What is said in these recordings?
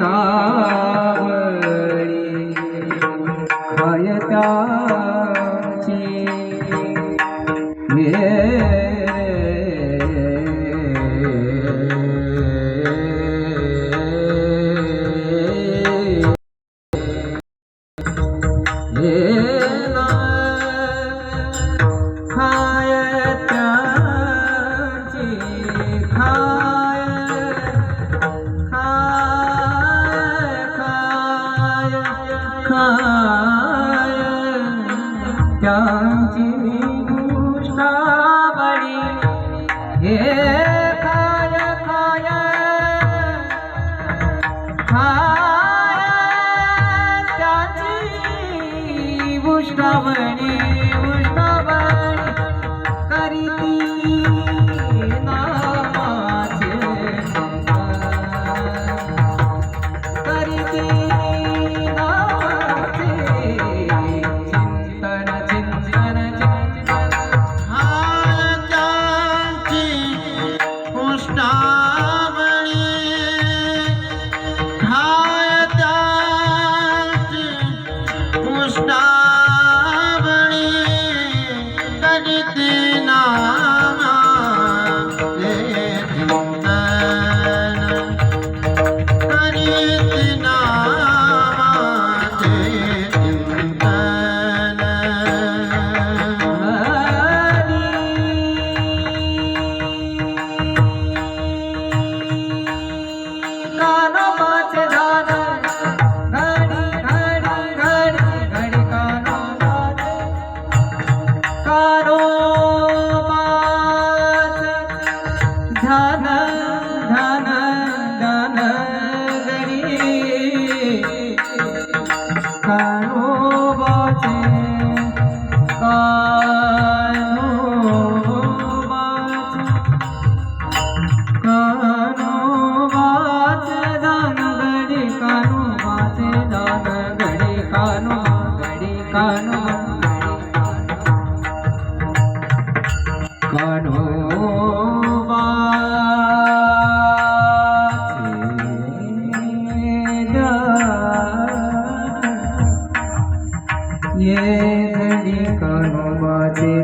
তা রে ध्यान ध्यान ध्यान गरी कानोबाचे कानोबाचे कानोबाचे ध्यान गरी कानोबाचे ध्यान गरी कानो गरी कानो। कानो কেন বাজে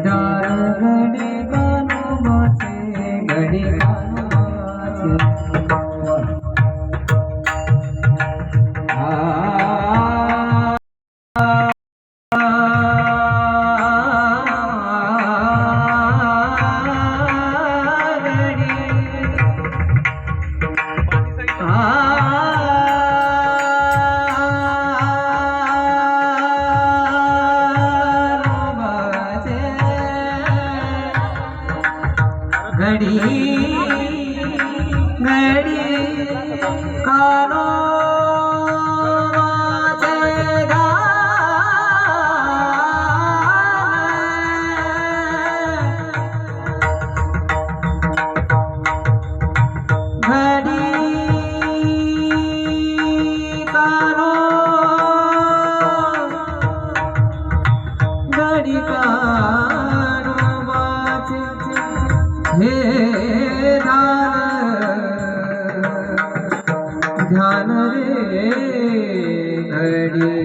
ध्यान ध्यान रे घडी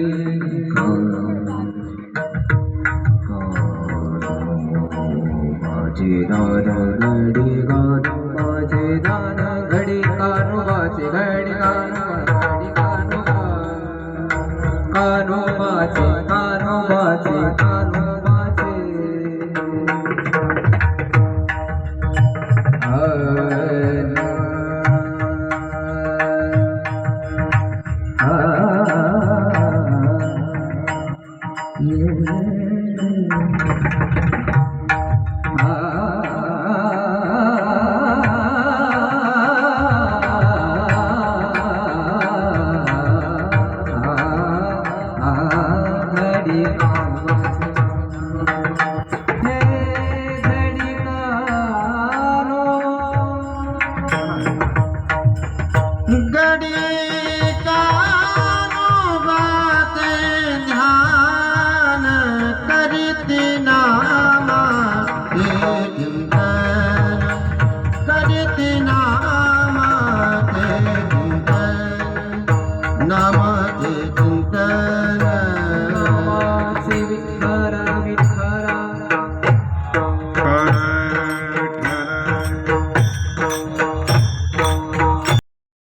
đi con নামাজে চিন্তা